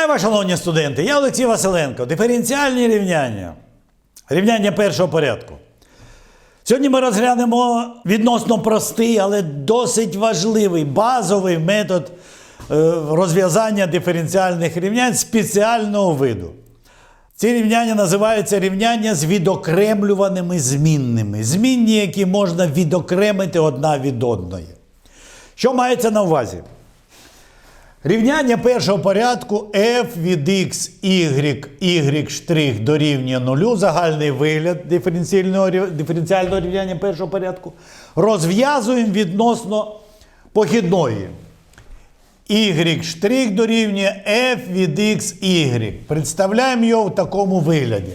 Вітаю вас, шановні студенти! Я Олексій Василенко. Диференціальні рівняння. Рівняння першого порядку. Сьогодні ми розглянемо відносно простий, але досить важливий базовий метод е, розв'язання диференціальних рівнянь спеціального виду. Ці рівняння називаються рівняння з відокремлюваними змінними. Змінні, які можна відокремити одна від одної. Що мається на увазі? Рівняння першого порядку f від x, y, y штрих дорівнює нулю, загальний вигляд диференціального, диференціального рівняння першого порядку, розв'язуємо відносно похідної. y дорівнює f від x, y. Представляємо його в такому вигляді.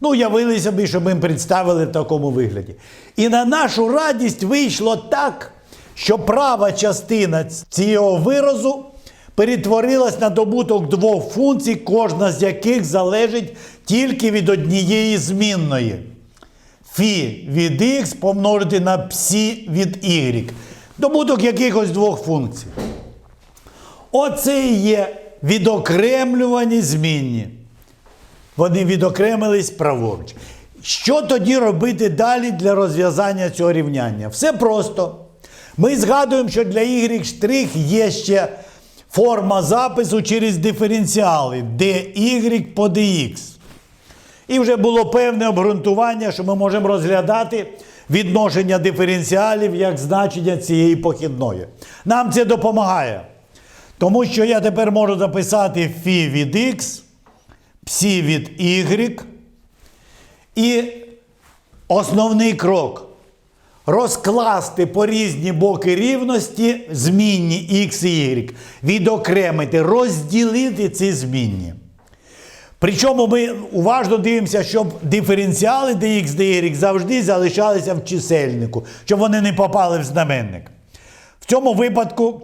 Ну, уявили собі, що ми представили в такому вигляді. І на нашу радість вийшло так, що права частина цього виразу перетворилась на добуток двох функцій, кожна з яких залежить тільки від однієї змінної. Фі від x помножити на псі від y. Добуток якихось двох функцій. Оце і є відокремлювані змінні. Вони відокремились праворуч. Що тоді робити далі для розв'язання цього рівняння? Все просто. Ми згадуємо, що для y є ще форма запису через диференціали dy по dx. І вже було певне обґрунтування, що ми можемо розглядати відношення диференціалів як значення цієї похідної. Нам це допомагає. Тому що я тепер можу записати фі від x, псі від y. І основний крок розкласти по різні боки рівності змінні x і y, відокремити, розділити ці змінні. Причому ми уважно дивимося, щоб диференціали dx, dy завжди залишалися в чисельнику, щоб вони не попали в знаменник. В цьому випадку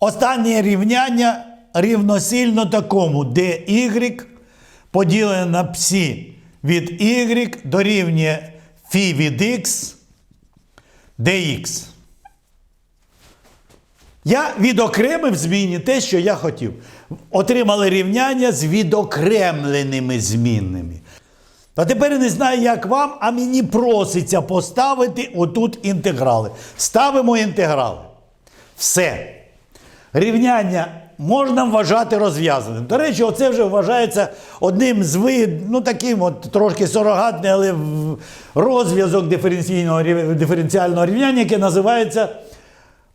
останнє рівняння рівносильно такому, де y поділене на псі від y дорівнює фі від x dx. Я відокремив змінні те, що я хотів. Отримали рівняння з відокремленими змінними. А тепер я не знаю, як вам, а мені проситься поставити отут інтеграли. Ставимо інтеграли. Все. Рівняння можна вважати розв'язаним. До речі, оце вже вважається одним з вид, ну таким от трошки сурогатний, але розв'язок диференційного диференціального рівняння, яке називається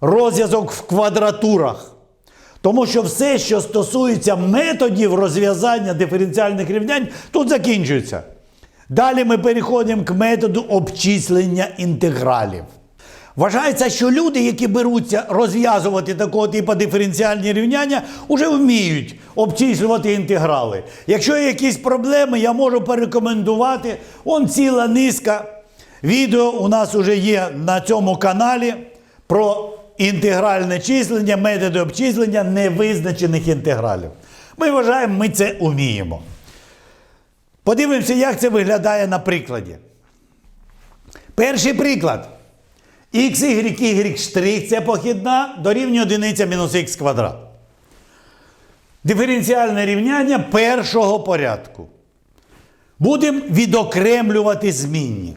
розв'язок в квадратурах. Тому що все, що стосується методів розв'язання диференціальних рівнянь, тут закінчується. Далі ми переходимо к методу обчислення інтегралів. Вважається, що люди, які беруться розв'язувати такого типу диференціальні рівняння, вже вміють обчислювати інтеграли. Якщо є якісь проблеми, я можу порекомендувати. Он ціла низка відео у нас вже є на цьому каналі про інтегральне числення, методи обчислення невизначених інтегралів. Ми вважаємо, ми це вміємо. Подивимося, як це виглядає на прикладі. Перший приклад. Y, y штрих це похідна дорівнює одиниця мінус х квадрат. Диференціальне рівняння першого порядку. Будемо відокремлювати змінні.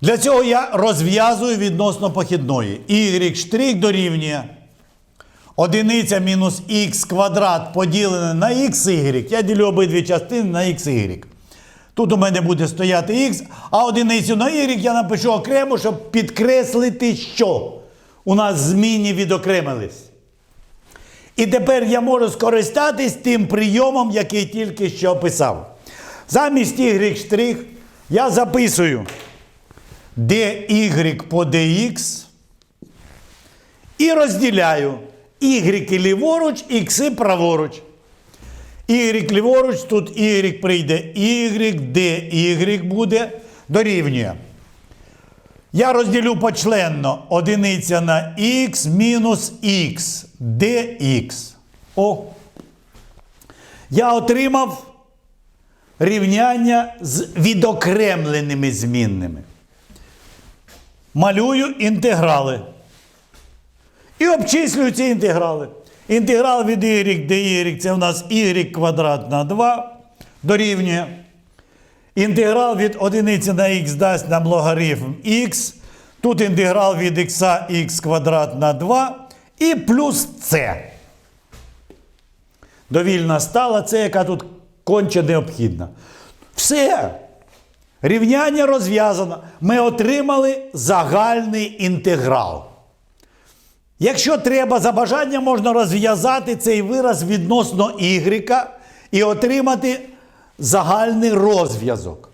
Для цього я розв'язую відносно похідної. y штрих дорівнює одиниця мінус х квадрат поділене на xy. Я ділю обидві частини на xy. Тут у мене буде стояти x, а одиницю на y я напишу окремо, щоб підкреслити, що у нас змінні відокремились. І тепер я можу скористатись тим прийомом, який тільки що описав. Замість y я записую dy по dx і розділяю y ліворуч, x праворуч. Y ліворуч, тут y прийде y, де y буде, дорівнює. Я розділю почленно одиниця на x мінус x, dx. О. Я отримав рівняння з відокремленими змінними. Малюю інтеграли. І обчислюю ці інтеграли. Інтеграл від y dy це у нас y квадрат на 2 дорівнює. Інтеграл від одиниці на х дасть нам логарифм х. Тут інтеграл від х х квадрат на 2 і плюс c. Довільна стала, це яка тут конче необхідна. Все. Рівняння розв'язано. Ми отримали загальний інтеграл. Якщо треба за бажанням, можна розв'язати цей вираз відносно y і отримати загальний розв'язок.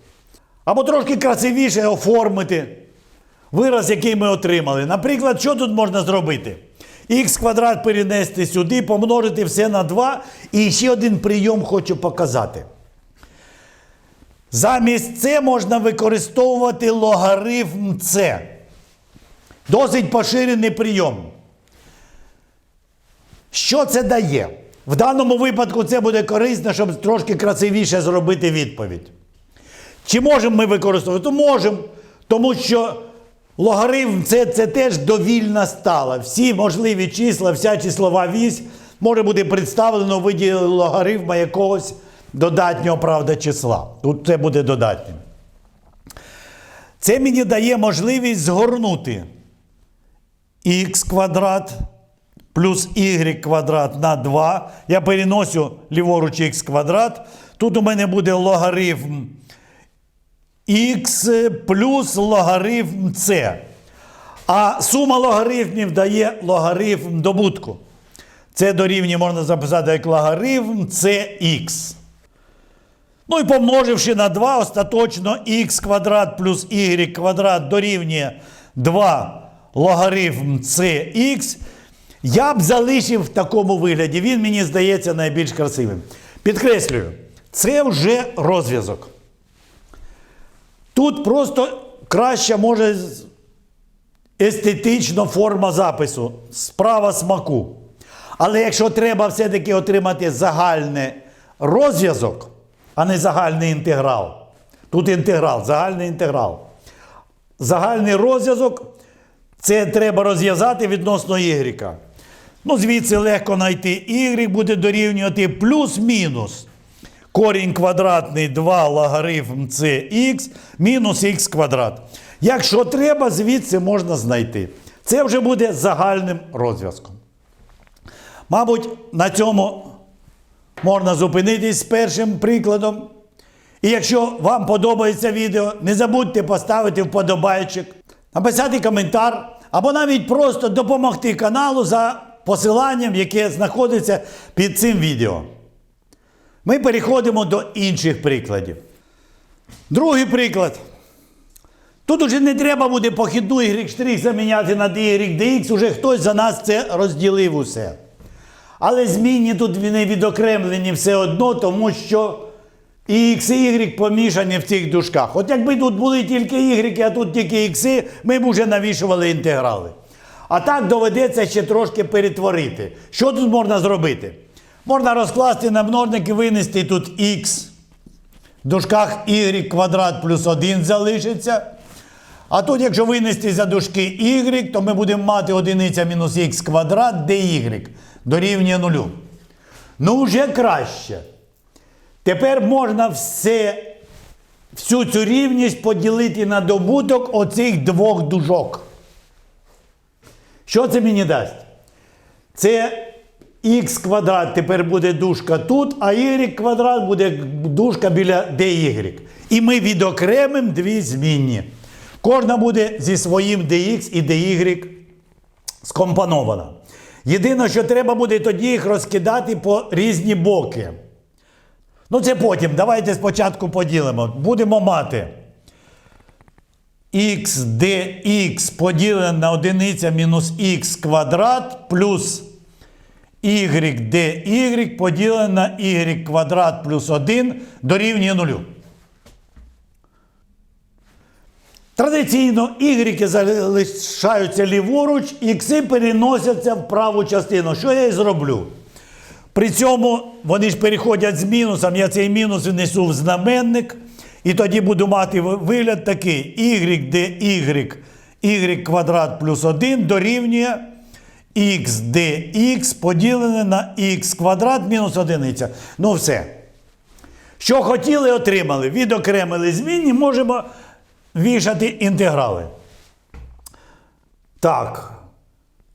Або трошки красивіше оформити вираз, який ми отримали. Наприклад, що тут можна зробити? Х квадрат перенести сюди, помножити все на 2. І ще один прийом хочу показати. Замість це можна використовувати логарифм С. Досить поширений прийом. Що це дає? В даному випадку це буде корисно, щоб трошки красивіше зробити відповідь. Чи можемо ми використовувати? То можемо, тому що логарифм це, це теж довільна стала. Всі можливі числа, вся числова вісь може бути представлено у виді логарифма якогось додатнього правда числа. Тут це буде додатнім. Це мені дає можливість згорнути х квадрат плюс y квадрат на 2. Я переносю ліворуч х квадрат. Тут у мене буде логарифм х плюс логарифм c. А сума логарифмів дає логарифм добутку. Це дорівнює можна записати як логарифм cx. Ну і помноживши на 2, остаточно х квадрат плюс y квадрат дорівнює 2 логарифм cx. Я б залишив в такому вигляді. Він мені здається найбільш красивим. Підкреслюю, це вже розв'язок. Тут просто краща може естетично форма запису, справа смаку. Але якщо треба все-таки отримати загальний розв'язок, а не загальний інтеграл. Тут інтеграл, загальний інтеграл. Загальний розв'язок це треба розв'язати відносно y. Ну, звідси легко знайти y буде дорівнювати плюс-мінус. Корінь квадратний 2 логарифм cx мінус х квадрат. Якщо треба, звідси можна знайти. Це вже буде загальним розв'язком. Мабуть, на цьому можна зупинитись з першим прикладом. І якщо вам подобається відео, не забудьте поставити вподобайчик, написати коментар або навіть просто допомогти каналу за посиланням, яке знаходиться під цим відео. Ми переходимо до інших прикладів. Другий приклад. Тут уже не треба буде похідну y' заміняти на dx, уже хтось за нас це розділив усе. Але змінні тут не відокремлені все одно, тому що і x, і y помішані в цих дужках. От якби тут були тільки y, а тут тільки x, ми б вже навішували інтеграли. А так доведеться ще трошки перетворити. Що тут можна зробити? Можна розкласти на множник і винести тут x. В дужках y квадрат плюс 1 залишиться. А тут, якщо винести за дужки y, то ми будемо мати одиниця мінус х квадрат dy дорівнює нулю. Ну, вже краще. Тепер можна все, всю цю рівність поділити на добуток оцих двох дужок. Що це мені дасть? Це х квадрат тепер буде дужка тут, а y квадрат буде дужка біля dy. І ми відокремимо дві змінні. Кожна буде зі своїм dx і dy скомпонована. Єдине, що треба буде тоді їх розкидати по різні боки. Ну, це потім. Давайте спочатку поділимо. Будемо мати x dx поділене на одиниця мінус х квадрат плюс y dy поділене на y квадрат плюс 1 дорівнює нулю. Традиційно y залишаються ліворуч, ікси переносяться в праву частину. Що я і зроблю? При цьому вони ж переходять з мінусом, я цей мінус внесу в знаменник, і тоді буду мати вигляд такий: y де y, y квадрат плюс 1 дорівнює х dx поділене на х квадрат мінус одиниця. Ну все. Що хотіли, отримали. Відокремили змінні, можемо вішати інтеграли. Так.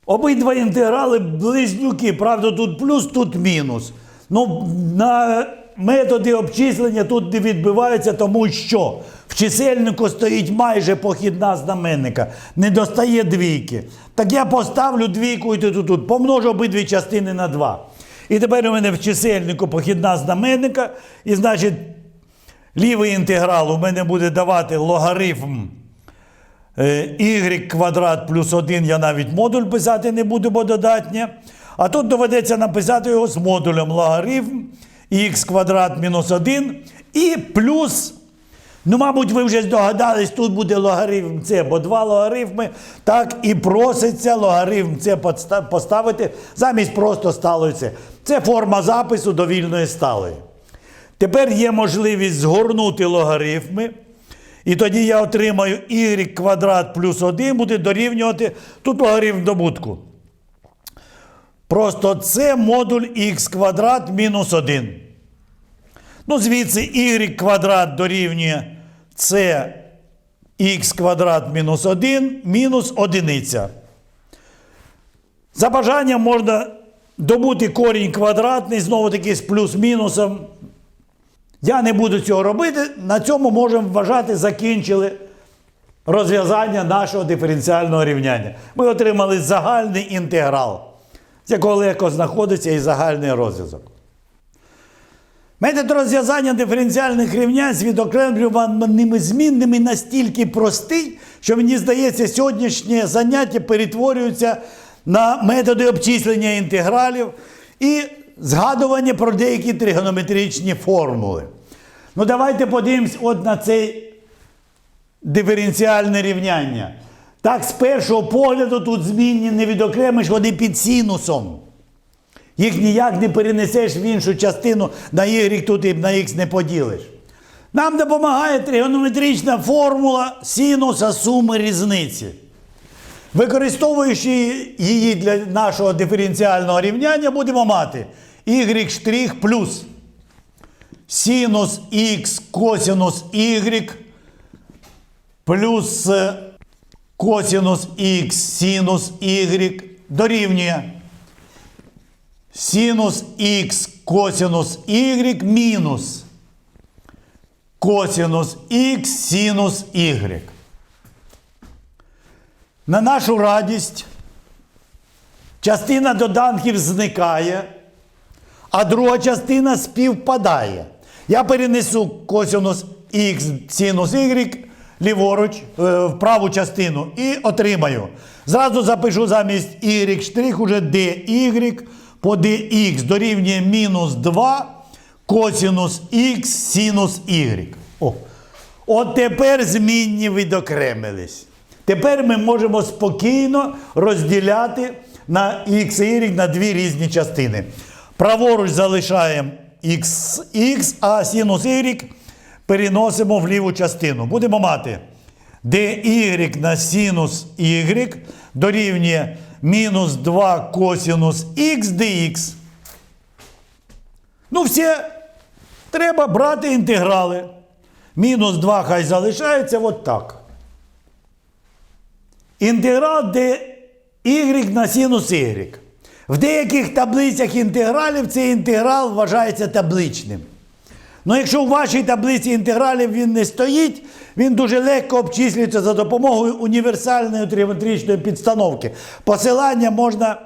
Обидва інтеграли близнюки. Правда, тут плюс, тут мінус. Ну, на методи обчислення тут не відбиваються, тому що в чисельнику стоїть майже похідна знаменника. Не достає двійки. Так я поставлю двійку і тут, тут. Помножу обидві частини на 2. І тепер у мене в чисельнику похідна знаменника. І значить, лівий інтеграл у мене буде давати логарифм Е, y квадрат плюс 1 я навіть модуль писати не буду, бо додатнє. А тут доведеться написати його з модулем логарифм х квадрат мінус 1 і плюс. Ну, мабуть, ви вже здогадались, тут буде логарифм С, бо два логарифми. Так і проситься логарифм С поставити замість просто сталої С. Це форма запису довільної сталої. Тепер є можливість згорнути логарифми. І тоді я отримаю y квадрат плюс 1 буде дорівнювати тут логарифм добутку. Просто це модуль х квадрат мінус 1. Ну, звідси y квадрат дорівнює це х квадрат мінус 1 мінус одиниця. За бажанням можна добути корінь квадратний, знову таки з плюс-мінусом. Я не буду цього робити. На цьому можемо вважати, закінчили розв'язання нашого диференціального рівняння. Ми отримали загальний інтеграл, з якого легко знаходиться і загальний розв'язок. Метод розв'язання диференціальних рівнянь з відокремлюваними змінними настільки простий, що мені здається, сьогоднішнє заняття перетворюється на методи обчислення інтегралів і згадування про деякі тригонометричні формули. Ну, давайте подивимось от на це диференціальне рівняння. Так, з першого погляду тут змінні не відокремиш, вони під синусом. Їх ніяк не перенесеш в іншу частину на y тут і на x не поділиш. Нам допомагає тригонометрична формула синуса суми різниці. Використовуючи її для нашого диференціального рівняння, будемо мати y' плюс синус х косинус y плюс косинус х синус y дорівнює синус х косинус y мінус косинус х синус y. На нашу радість частина доданків зникає, а друга частина співпадає. Я перенесу косинус х синус y ліворуч е, в праву частину і отримаю. Зразу запишу замість y штрих уже dy по dx дорівнює мінус 2 косинус х синус y. О. От тепер змінні відокремились. Тепер ми можемо спокійно розділяти на x і y на дві різні частини. Праворуч залишаємо x, а синус y переносимо в ліву частину. Будемо мати dy на синус y дорівнює мінус 2 косинус x dx. Ну, все, треба брати інтеграли. Мінус 2 хай залишається от так. Інтеграл y на синус y. В деяких таблицях інтегралів цей інтеграл вважається табличним. Ну, якщо у вашій таблиці інтегралів він не стоїть, він дуже легко обчислюється за допомогою універсальної тригонометричної підстановки. Посилання можна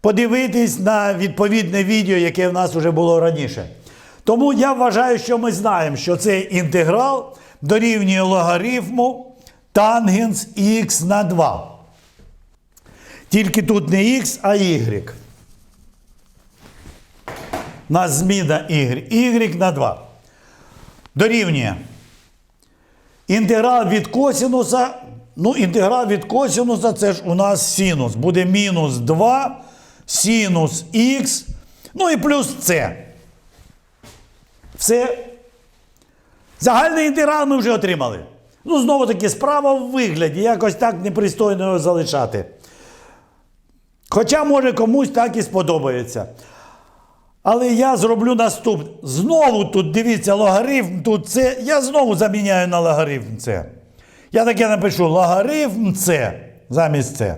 подивитись на відповідне відео, яке в нас вже було раніше. Тому я вважаю, що ми знаємо, що цей інтеграл дорівнює логарифму тангенс х на 2. Тільки тут не х, а y. У нас зміна y. y на 2. Дорівнює. Інтеграл від косинуса. Ну, інтеграл від косинуса це ж у нас синус. Буде мінус 2 синус х. Ну і плюс c. Все. Загальний інтеграл ми вже отримали. Ну, знову таки, справа в вигляді. Якось так непристойно його залишати. Хоча, може, комусь так і сподобається. Але я зроблю наступне. Знову тут, дивіться, логарифм, тут це. Я знову заміняю на логарифм це. Я таке напишу логарифм це замість це.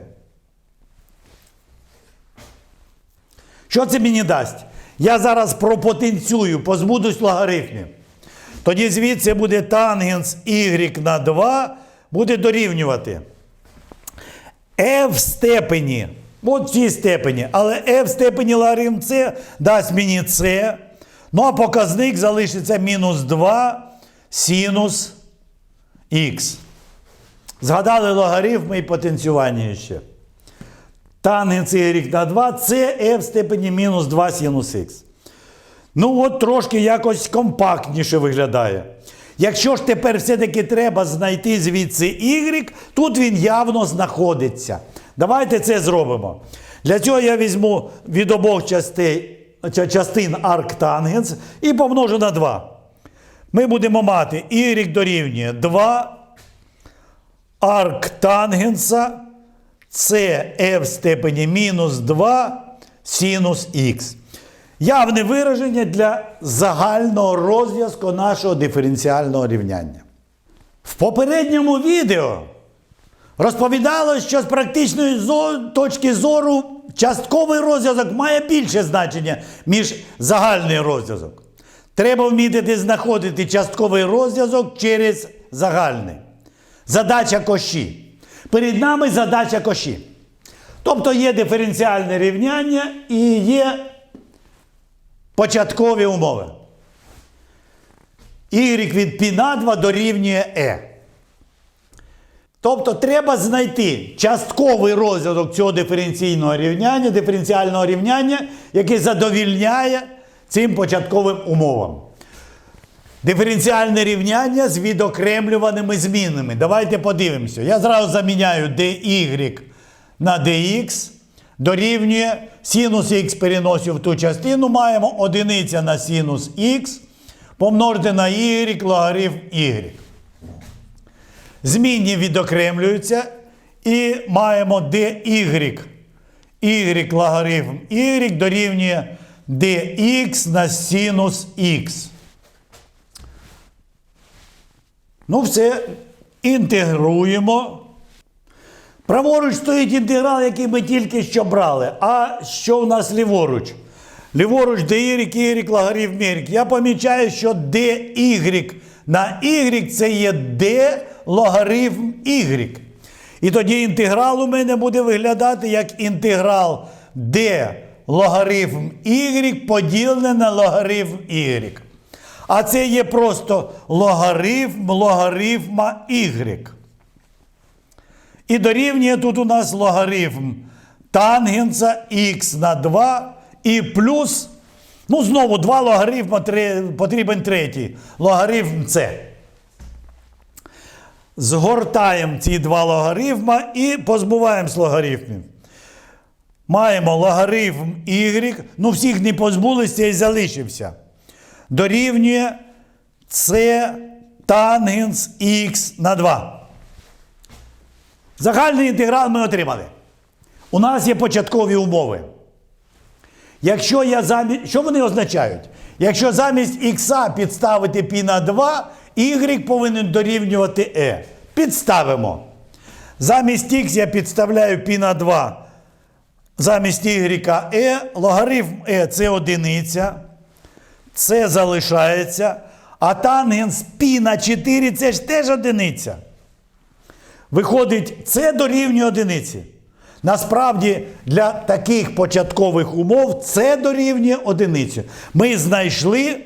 Що це мені дасть? Я зараз пропотенцюю, позбудусь логарифмів. Тоді звідси буде тангенс y на 2 буде дорівнювати f в степені. От в цій степені. Але f в степені логарифм c дасть мені c. Ну а показник залишиться мінус 2 синус х. Згадали логарифми і потенціювання ще. Тангенс y на 2 це f в степені мінус 2 синус х. Ну, от трошки якось компактніше виглядає. Якщо ж тепер все-таки треба знайти звідси y, тут він явно знаходиться. Давайте це зробимо. Для цього я візьму від обох частин, частин арктангенс і помножу на 2. Ми будемо мати y дорівнює 2 арктангенса це f в степені мінус 2 синус х. Явне вираження для загального розв'язку нашого диференціального рівняння. В попередньому відео розповідалось, що з практичної точки зору частковий розв'язок має більше значення, ніж загальний розв'язок. Треба вміти знаходити частковий розв'язок через загальний. Задача коші. Перед нами задача коші. Тобто є диференціальне рівняння і є початкові умови. Y від π на 2 дорівнює E. Тобто треба знайти частковий розв'язок цього диференційного рівняння, диференціального рівняння, який задовільняє цим початковим умовам. Диференціальне рівняння з відокремлюваними змінами. Давайте подивимося. Я зразу заміняю dy на dx дорівнює синус х переносю в ту частину. Маємо одиниця на синус х помножити на y логарифм y. Змінні відокремлюються і маємо dy. y логарифм y дорівнює dx на синус х. Ну, все, інтегруємо. Праворуч стоїть інтеграл, який ми тільки що брали. А що у нас ліворуч? Ліворуч dy, y, логарифм y. Я помічаю, що dy на y це є d логарифм y. І тоді інтеграл у мене буде виглядати як інтеграл d логарифм y поділене на логарифм y. А це є просто логарифм логарифма y. І дорівнює тут у нас логарифм тангенса х на 2 і плюс, ну знову два логарифма потрібен третій. Логарифм С. Згортаємо ці два логарифма і позбуваємось логарифмів. Маємо логарифм y, ну всіх не позбулися і залишився. Дорівнює С тангенс х на 2. Загальний інтеграл ми отримали. У нас є початкові умови. Якщо я замість. Що вони означають? Якщо замість х підставити π на 2, y повинен дорівнювати e. Підставимо. Замість х я підставляю π на 2. Замість y e, логарифм e це одиниця. Це залишається. А тангенс π на 4 це ж теж одиниця. Виходить, це дорівнює одиниці. Насправді, для таких початкових умов це дорівнює одиниці. Ми знайшли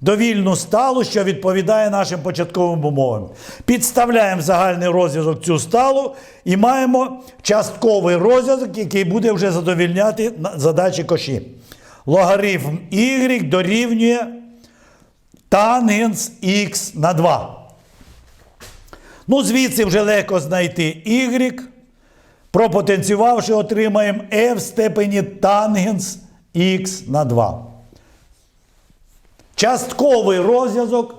довільну сталу, що відповідає нашим початковим умовам. Підставляємо загальний розв'язок цю сталу і маємо частковий розв'язок, який буде вже задовільняти задачі коші. Логарифм y дорівнює тангенс х на 2. Ну, звідси вже легко знайти y. Пропотенціювавши, отримаємо e в степені тангенс х на 2. Частковий розв'язок,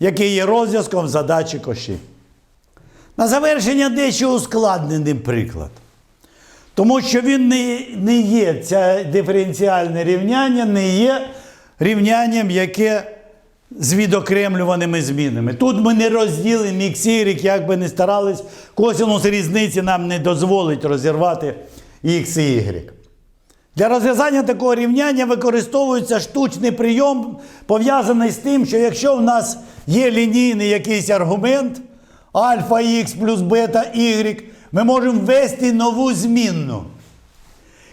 який є розв'язком задачі коші. На завершення дещо ускладнений приклад. Тому що він не, не є, це диференціальне рівняння не є рівнянням, яке з відокремлюваними змінами. Тут ми не розділимо y, як би не старались, косинус різниці нам не дозволить розірвати х y. Для розв'язання такого рівняння використовується штучний прийом, пов'язаний з тим, що якщо в нас є лінійний якийсь аргумент альфа х плюс бета y, ми можемо ввести нову змінну.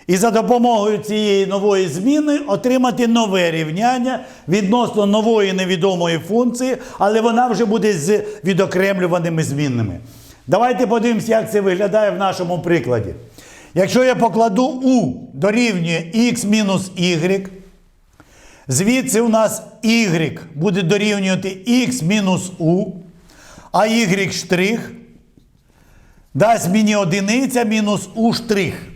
І за допомогою цієї нової зміни отримати нове рівняння відносно нової невідомої функції, але вона вже буде з відокремлюваними змінними. Давайте подивимося, як це виглядає в нашому прикладі. Якщо я покладу u дорівнює x мінус y, звідси у нас y буде дорівнювати x мінус u, а y штрих дасть мені одиниця мінус u штрих.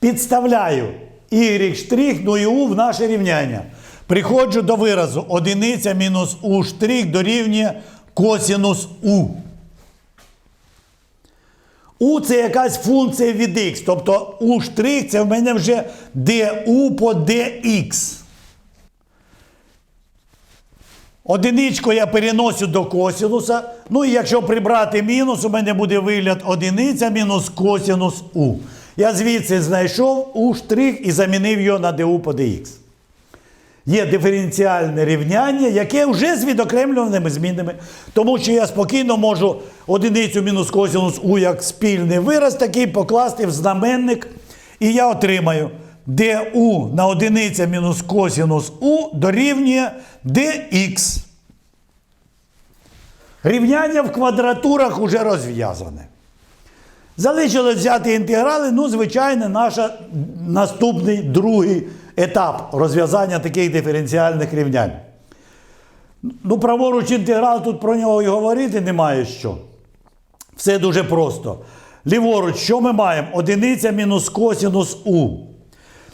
Підставляю y штрих, ну і u в наше рівняння. Приходжу до виразу одиниця мінус u штрих дорівнює косінус u. U це якась функція від x. Тобто штрих це в мене вже du по dx. Одиничку я переносю до косінуса. Ну і якщо прибрати мінус, у мене буде вигляд одиниця мінус косінус u. Я звідси знайшов штрих і замінив його на du по dx. Є диференціальне рівняння, яке вже з відокремлюваними змінами. Тому що я спокійно можу одиницю мінус косінус u як спільний вираз такий покласти в знаменник. І я отримаю du на одиниця мінус косінус u дорівнює dx. Рівняння в квадратурах уже розв'язане. Залишилось взяти інтеграли, ну, звичайно, наш наступний другий етап розв'язання таких диференціальних рівнянь. Ну, праворуч інтеграл, тут про нього і говорити немає що. Все дуже просто. Ліворуч, що ми маємо? Одиниця мінус косінус у.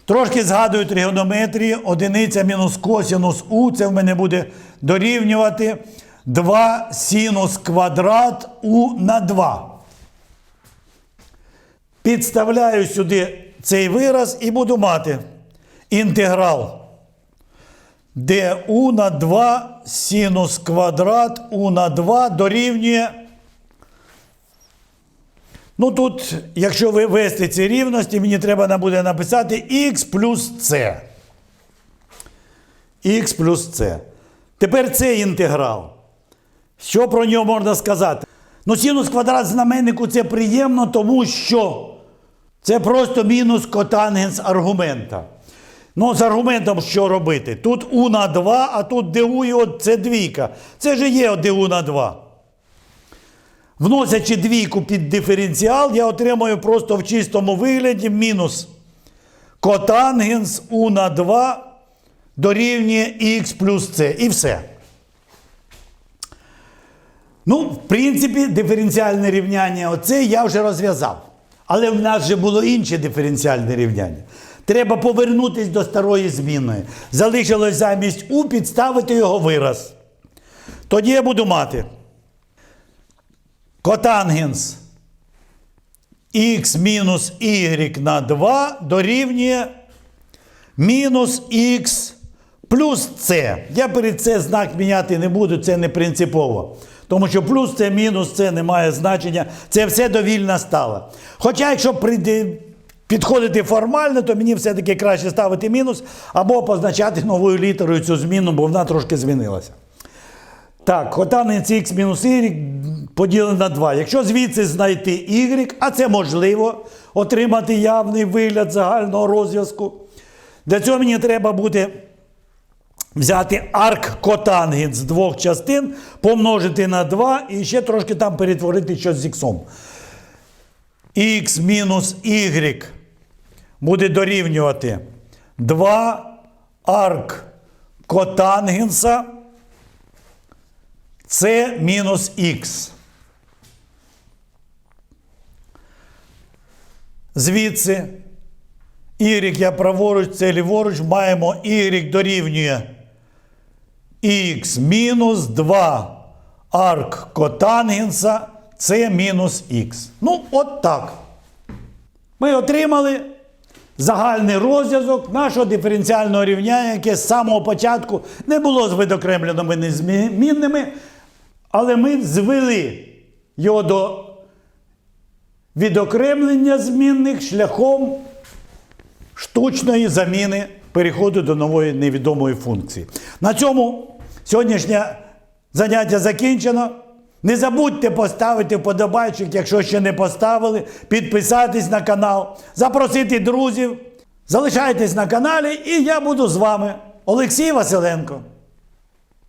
Трошки згадую тригонометрії. Одиниця мінус косінус у. Це в мене буде дорівнювати 2 синус квадрат у на 2. Підставляю сюди цей вираз і буду мати інтеграл du на 2 синус квадрат у на 2 дорівнює. Ну тут, якщо ви ввести ці рівності, мені треба буде написати x плюс c. x плюс c. Тепер це інтеграл. Що про нього можна сказати? Ну, синус квадрат знаменнику це приємно, тому що це просто мінус котангенс аргумента. Ну, з аргументом що робити? Тут у на 2, а тут ду і от це двійка. Це ж є ду на 2. Вносячи двійку під диференціал, я отримаю просто в чистому вигляді мінус котангенс у на 2 дорівнює х плюс c. І все. Ну, в принципі, диференціальне рівняння оце я вже розв'язав. Але в нас вже було інше диференціальне рівняння. Треба повернутися до старої зміни. Залишилось замість У підставити його вираз. Тоді я буду мати котангенс х мінус y на 2 дорівнює мінус х плюс c. Я перед це знак міняти не буду, це не принципово. Тому що плюс це мінус, це не має значення. Це все довільна стала. Хоча, якщо прийде, підходити формально, то мені все-таки краще ставити мінус або позначати новою літерою цю зміну, бо вона трошки змінилася. Так, котанець х мінус y поділено на 2. Якщо звідси знайти y, а це можливо отримати явний вигляд загального розв'язку, для цього мені треба буде взяти арк котангенс з двох частин, помножити на 2 і ще трошки там перетворити щось з іксом. Х мінус y буде дорівнювати 2 арк котангенса це мінус х. Звідси y я праворуч, це ліворуч, маємо y дорівнює х мінус 2 арк котангенса це мінус х. Ну, от так. Ми отримали загальний розв'язок нашого диференціального рівняння, яке з самого початку не було з видокремленими незмінними, але ми звели його до відокремлення змінних шляхом штучної заміни переходу до нової невідомої функції. На цьому сьогоднішнє заняття закінчено. Не забудьте поставити вподобайчик, якщо ще не поставили, підписатись на канал, запросити друзів. Залишайтесь на каналі, і я буду з вами, Олексій Василенко.